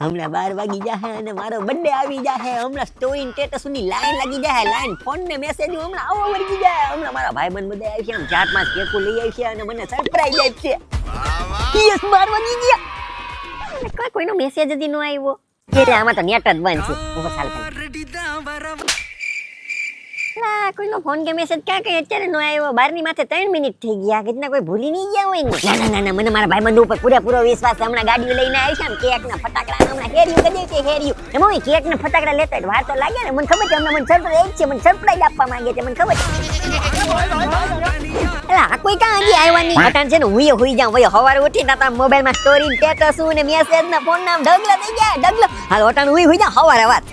હમણાં બાર વાગી જાહે અને મારો બર્થડે આવી જાહે. હમણાં સ્ટોરી સ્ટેટસની લાઈન લાગી જાહે. લાઈન ફોન ને મેસેજ હમણાં આવો વળગી જાય હમણાં મારા ભાઈ બંધ બધા આવી છે આમ ચાર પાંચ કેકો લઈ આવી છે અને મને સરપ્રાઈઝ આપશે યસ, બાર વાગી ગયા. કોઈ કોઈનો મેસેજ જ ન આવ્યો. એટલે આમાં તો નેટ જ બંધ છે. ઊભો સાલ. લા, કોઈનો ફોન કે મેસેજ ક્યાં કઈ અત્યારે નો આવ્યો. બારની માથે ત્રણ મિનિટ થઈ ગયા. કેટલા કોઈ ભૂલી નહીં ગયા હોય ને? ના ના ના ના મને મારા ભાઈબંધ ઉપર પૂરેપૂરો વિશ્વાસ હમણાં ગાડીઓ લઈને આવી છે ને કેક ના ફટાકડા હમણાં હેર્યું કદી છે હેર્યું? એમાં કેક ને ફટાકડા લેતા વાર તો લાગે ને. મને ખબર છે હમણાં મને સરપ્રાઈઝ છે. મને સરપ્રાઈઝ આપવા માંગે છે મને ખબર છે. આ કોઈ કાં નહીં છે ને? હું જાઉં. સવારે ઉઠીને તારા મોબાઈલમાં સ્ટોરી સ્ટેટસ ને મેસેજ ના ફોન નામ ઢગલા થઈ ગયા ઢગલો. હાલ અટાણ હુઈ હુઈ જાઉં સવારે વાત.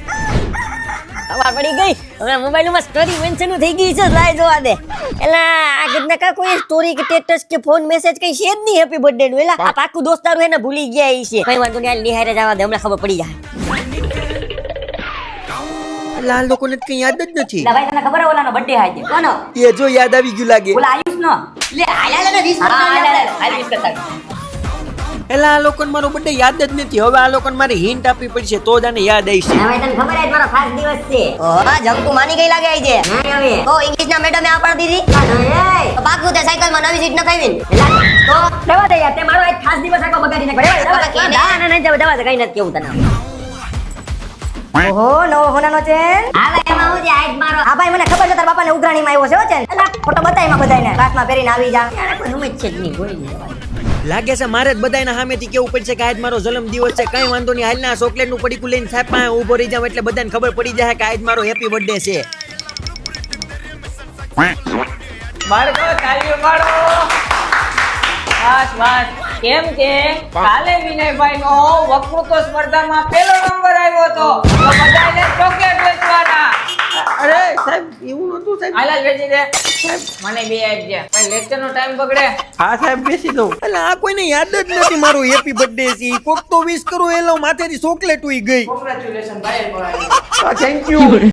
ખબર પડી ગઈ હવે મોબાઈલમાં સ્ટોરી મેન્શન થઈ ગઈ છે લાઈ જોવા દે એલા આ કેટલા કા કોઈ સ્ટોરી કે સ્ટેટસ કે ફોન મેસેજ કઈ છે જ નહીં હેપી બર્થડે નું એલા આ પાકું દોસ્તારું એને ભૂલી ગયા ઈ છે કઈ વાંધો નહીં નિહારે જવા દે હમણાં ખબર પડી જાય લાલ લોકોને તો કઈ યાદ જ નથી ભાઈ તને ખબર ઓલાનો બર્થડે હાજે કોનો એ જો યાદ આવી ગયું લાગે ઓલા આયુષ નો લે આયા લે વિશ કરતા આયા વિશ કરતા એલા આ લોકોને મારો બર્થડે યાદ જ નથી. હવે આ લોકોને મારી હિન્ટ આપવી પડશે તો જ આને યાદ આવશે હવે તને ખબર છે મારો ખાસ દિવસ છે. ઓહા જંકુ માની ગઈ લાગે આઈ છે નહીં હવે. તો ઇંગ્લિશ ના મેડમે આ પાડી દીધી? તો પાકું તે સાયકલમાં નવી સીટ ન ખાવી ને તો લેવા દે યાર તે મારો એક ખાસ દિવસ આખો બગાડી નાખ્યો ને. ના ના ના જવા જવા દે કઈ નથી કેવું તને. ઓહો નવો હોનાનો ચેન હાલે એમાં હું જે આજ મારો હા ભાઈ મને ખબર છે તારા બાપાને આવ્યો છે ચેન. અલા ફોટો બતાયમાં બધાયને. પહેરીને આવી જા. યાર કોઈ સમજ છે જ નહીં ભૂલી લાગે છે મારે જ બધાયના સામેથી કેવું પડશે કે આજ મારો જન્મ દિવસ છે કઈ વાંધો નહીં. હાલના ચોકલેટનું પડીકું લઈને સાહેબ પાસે ઊભો રહી જાવ એટલે બધાને ખબર પડી જાય કે આજ મારો હેપી બર્થડે છે. બાળકો પાડો કેમ કે કાલે વિનયભાઈ નો વક્તૃત્વ સ્પર્ધામાં પહેલો નંબર આવ્યો હતો. સાહેબ. હાલા વેચી દે. મને બે આપજે ભાઈ લેક્ચર નો ટાઈમ બગડે. હા સાહેબ બેસી દઉં એટલે આ કોઈને યાદ જ નથી મારું હેપી બર્થડે છે. કોક તો વિશ કરો એલો માથેથી ચોકલેટ ઉઈ ગઈ. કોંગ્રેચ્યુલેશન ભાઈ થેન્ક યુ